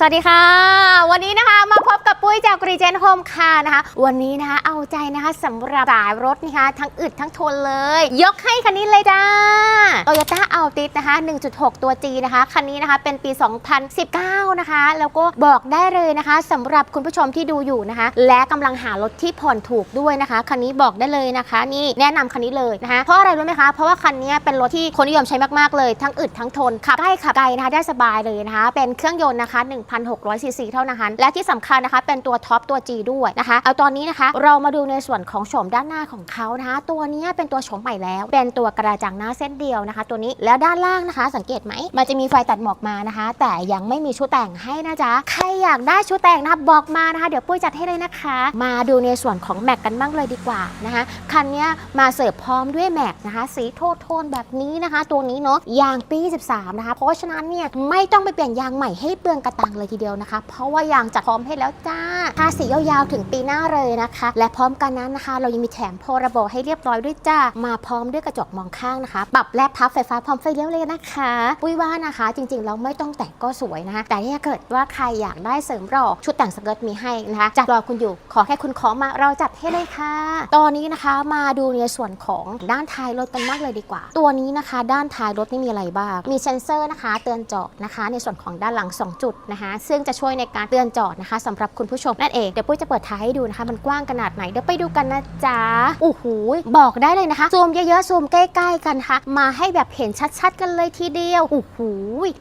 สวัสดีค่ะ วันนี้นะคะมาพบกับปุ้ยจากรีเจนโฮมค่ะนะคะ วันนี้นะคะเอาใจนะคะสำหรับสายรถนะคะทั้งอึดทั้งทนเลย ยกให้คันนี้เลยจ้า Toyota Altis นะคะ 1.6 ตัว G นะคะ คันนี้นะคะเป็นปี 2019 นะคะ แล้วก็บอกได้เลยนะคะสำหรับคุณผู้ชมที่ดูอยู่นะคะ และกำลังหารถที่ผ่อนถูกด้วยนะคะ คันนี้บอกได้เลยนะคะ นี่แนะนำคันนี้เลยนะคะ เพราะอะไรรู้ไหมคะ เพราะว่าคันนี้เป็นรถที่คนนิยมใช้มากๆเลย ทั้งอึดทั้งทนขับใกล้ขับไกลนะคะได้สบายเลยนะคะ เป็นเครื่องยนต์นะคะ1,600ซีซีเท่านั้น และที่สำคัญนะคะเป็นตัวท็อปตัว G ด้วยนะคะ เอาตอนนี้นะคะ เรามาดูในส่วนของโฉมด้านหน้าของเขานะคะ ตัวนี้เป็นตัวโฉมใหม่แล้ว เป็นตัวกระจังหน้าเส้นเดียวนะคะ ตัวนี้แล้วด้านล่างนะคะ สังเกตไหมมันจะมีไฟตัดหมอกมานะคะ แต่ยังไม่มีชุดแต่งให้นะจ๊ะใครอยากได้ชุดแต่งนะคะบอกมานะคะ เดี๋ยวปุ้ยจัดให้เลยนะคะ มาดูในส่วนของแม็กกันบ้างเลยดีกว่านะคะคันนี้มาเสิร์ฟพร้อมด้วยแม็กนะคะ สีโทโทนแบบนี้นะคะ ตัวนี้เนาะยางปี 13 นะคะ เพราะฉะนั้นเนี่ยไม่ต้องไปเปลี่ยนยางใหม่ให้เปลืองกระตังเลยทีเดียวนะคะ เพราะว่ายางจัดพร้อมให้แล้วจ้าทาสียาวๆถึงปีหน้าเลยนะคะ และพร้อมกันนั้นนะคะ เรายังมีแถมพรบให้เรียบร้อยด้วยจ้ามาพร้อมด้วยกระจกมองข้างนะคะปรับแลบพับไฟฟ้าพร้อมไฟเลี้ยวเลยนะคะปุ้ยว่านะคะ จริงๆ เราไม่ต้องแต่งก็สวยนะคะ แต่ถ้าเกิดว่าใครอยากได้เสริมหล่อชุดแต่งสเกิร์ตมีให้นะคะจัดรอคุณอยู่ขอแค่คุณขอมาเราจัดให้เลยค่ะ ตอนนี้นะคะมาดูในส่วนของด้านท้ายรถกันมากเลยดีกว่า ตัวนี้นะคะ ด้านท้ายรถนี่มีอะไรบ้างมีเซ็นเซอร์นะคะ เตือนจอดนะคะ ในส่วนของด้านหลัง 2 จุดนะคะซึ่งจะช่วยในการเตือนจอดนะคะสำหรับคุณผู้ชมนั่นเองเดี๋ยวปุ้ยจะเปิดท้ายให้ดูนะคะ มันกว้างขนาดไหนเดี๋ยวไปดูกันนะจ๊ะโอ้โหบอกได้เลยนะคะซูมเยอะๆซูมใกล้ๆกันค่ะ มาให้แบบเห็นชัดๆ กันเลยทีเดียวโอ้โห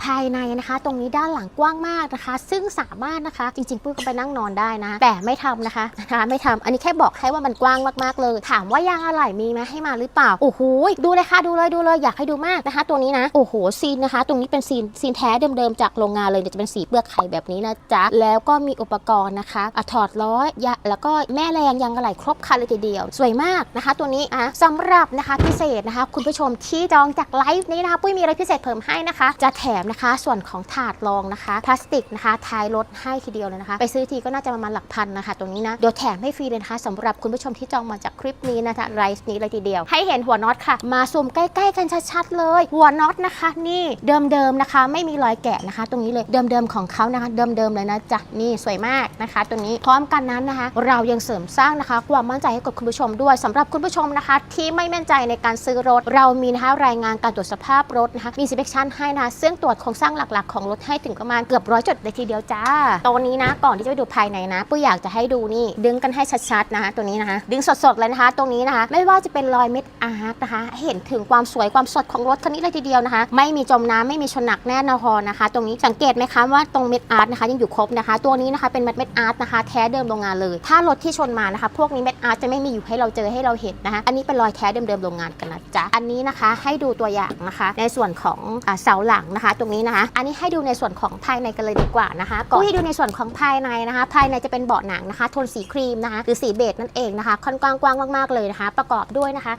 ภายในนะคะ ตรงนี้ด้านหลังกว้างมากนะคะ ซึ่งสามารถนะคะ จริงๆปุ้ยก็ไปนั่งนอนได้นะ แต่ไม่ทำนะคะนะคะไม่ทำอันนี้แค่บอกให้ว่ามันกว้างมากๆเลย ถามว่ายางอะไหล่มีไหมให้มาหรือเปล่าโอ้โหดูเลยค่ะดูเลยดูเลยอยากให้ดูมากนะคะ ตัวนี้นะโอ้โหซีนนะคะ ตรงนี้เป็นซีนซีนแท้เดิมๆจากโรงงานเลยเดี๋ยวจะเป็นสีเปลือกข่แบบนี้นะจ๊ะ แล้วก็มีอุปกรณ์นะคะอะถอดล้อยะแล้วก็แม่แรงยางอะไหล่ครบคันเลยทีเดียว สวยมากนะคะ ตัวนี้อะสำหรับนะคะพิเศษนะคะ คุณผู้ชมที่จองจากไลฟ์นี้นะคะปุ้ยมีอะไรพิเศษเพิ่มให้นะคะ จะแถมนะคะส่วนของถาดรองนะคะ พลาสติกนะคะท้ายรถให้ทีเดียวเลยนะคะ ไปซื้อทีก็น่าจะประมาณหลักพันนะคะตรงนี้นะเดี๋ยวแถมให้ฟรีเลยนะคะสำหรับคุณผู้ชมที่จองมาจากคลิปนี้นะคะไลฟ์นี้เลยทีเดียว ให้เห็นหัวน็อตค่ะ มาซูมใกล้ๆกันชัดๆเลย หัวน็อตนะคะ นี่เดิมๆนะคะ ไม่มีรอยแกะนะคะ ตรงนี้เลยเดิมๆของเขานะคะเดิมๆเลยนะจ๊ะนี่สวยมากนะคะ ตัวนี้พร้อมกันนั้นนะคะ เรายังเสริมสร้างนะคะ ความมั่นใจให้กับคุณผู้ชมด้วยสำหรับคุณผู้ชมนะคะ ที่ไม่มั่นใจในการซื้อรถ เรามีนะคะรายงานการตรวจสภาพรถนะคะมี inspection ให้นะซึ่งตรวจโครงสร้างหลักๆ ของรถให้ถึงประมาณเกือบร้อยจุดเลยทีเดียวจ้าตัวนี้นะก่อนที่จะไปดูภายในนะปุ้ยอยากจะให้ดูนี่ดึงกันให้ชัดๆนะคะตัวนี้นะคะ ดึงสดๆเลยนะคะตรงนี้นะคะ ไม่ว่าจะเป็นรอยเม็ดอาร์ตนะคะ เห็นถึงความสวยความสดของรถคันนี้เลยทีเดียวนะคะ ไม่มีจมน้ำไม่มีชนหนักแน่นอนนะคะ ตรงนี้สังเกตไหมคะว่าตรงเม็ด็ดอาร์ตนะคะยังอยู่ครบนะคะ ตัวนี้นะคะเป็นเม็ดเม็ดอาร์ตนะคะแท้เดิมโรงงานเลย ถ้ารถที่ชนมานะคะพวกนี้เม็ดอาร์ตจะไม่มีอยู่ให้เราเจอให้เราเห็นนะคะอันนี้เป็นรอยแท้เดิมๆโรงงานกันนะจ๊ะอันนี้นะคะให้ดูตัวอย่างนะคะ ในส่วนของเสาหลังนะคะ ตรงนี้นะคะ อันนี้ให้ดูในส่วนของภายในกันเลยดีกว่านะคะก่อนที่ดูในส่วนของภายในนะคะ ภายในจะเป็นเบาะหนังนะคะโทนสีครีมนะคะหรือสีเบจนั่นเองนะคะค่อนข้างกว้างมากๆเลยนะคะ ประกอบด้วยนะคะ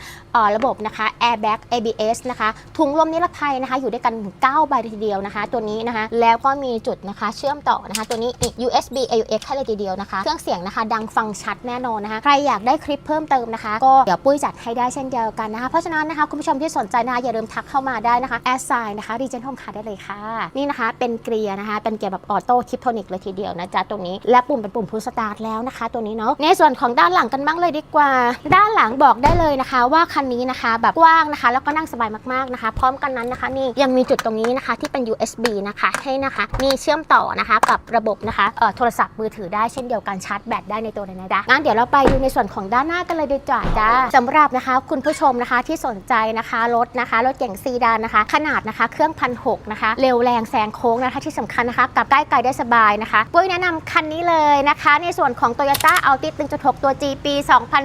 ระบบนะคะ airbag ABS นะคะถุงลมนิรภัยนะคะ อยู่ด้วยกันถึง9ใบทีเดียวนะคะ ตัวนี้นะคะ แล้วก็มีจุดนะคะเชื่อมต่อนะคะ ตัวนี้ USB AUX ให้เลยทีเดียวนะคะ เครื่องเสียงนะคะ ดังฟังชัดแน่นอนนะคะ ใครอยากได้คลิปเพิ่มเติมนะคะ ก็เดี๋ยวปุ้ยจัดให้ได้เช่นเดียวกันนะคะ เพราะฉะนั้นนะคะคุณผู้ชมที่สนใจนะคะอย่าลืมทักเข้ามาได้นะคะแอสไซน์นะคะ Regent Home Car ได้เลยค่ะ นี่นะคะ เป็นเกียร์นะคะ เป็นเกียร์แบบออโต้ทิปโทนิกเลยทีเดียวนะจ๊ะตรงนี้ และปุ่มเป็นปุ่มพุชสตาร์ทแล้วนะคะ ตัวนี้เนาะ ในส่วนของด้านหลังกันบ้างเลยดีกว่า ด้านหลังบอกได้เลยนะคะ ว่าคันนี้นะคะแบบกว้างนะคะ แล้วก็นั่งสบายมากๆนะคะ พร้อมกันนั้นนะคะ นี่ยังมีจุดตรงนี้นะคะที่เป็น USB นะคะให้นะคะนี่เชื่อมต่อนะคะกับระบบนะคะโทรศัพท์มือถือได้เช่นเดียวกันชาร์จแบตได้ในตัวเลยนะจ๊ะงั้นเดี๋ยวเราไปดูในส่วนของด้านหน้ากันเลยดีกว่าจ้าสำหรับนะคะคุณผู้ชมนะคะที่สนใจนะคะรถนะคะรถเก่งซีดานนะคะ ขนาดนะคะเครื่องพันหกนะคะเร็วแรงแซงโค้งนะคะที่สำคัญนะคะกับใกล้ไกลได้สบายนะคะปุ้ยแนะนำคันนี้เลยนะคะ ในส่วนของ Toyota Altis 1.6 ตัว G ปี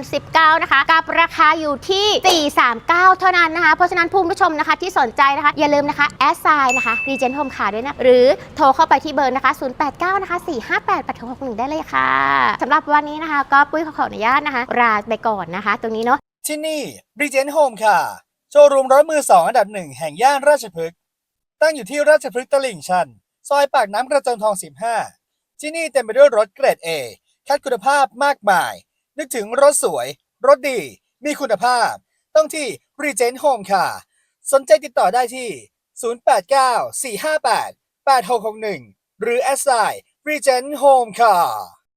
2019 นะคะ กับราคาอยู่ที่ 439 เท่านั้นนะคะ เพราะฉะนั้นผู้ชมนะคะที่สนใจนะคะอย่าลืมนะคะแอสไซน์นะคะ Regent Home Car ด้วยนะ หรือโทรเข้าไปที่เบอร์นะคะ 089 นะคะ 458 8661 ได้เลยค่ะสำหรับวันนี้นะคะ ก็ปุ้ยขอขออนุญาตนะคะลาไปก่อนนะคะ ตรงนี้เนาะที่นี่ Regent Home ค่ะ โชว์รูมรถมือสองอันดับหนึ่งแห่งย่านราชพฤกษ์ตั้งอยู่ที่ราชพฤกษ์ตลิ่งชัน ซอยปากน้ำกระจงทอง 15 ที่นี่เต็มไปด้วยรถเกรด A คัดคุณภาพมากมาย นึกถึงรถสวย รถดี มีคุณภาพ ต้องที่ Regent Home ค่ะ สนใจติดต่อได้ที่ 089 458 8661 หรือ a s s i g n Regent Home ค่ะ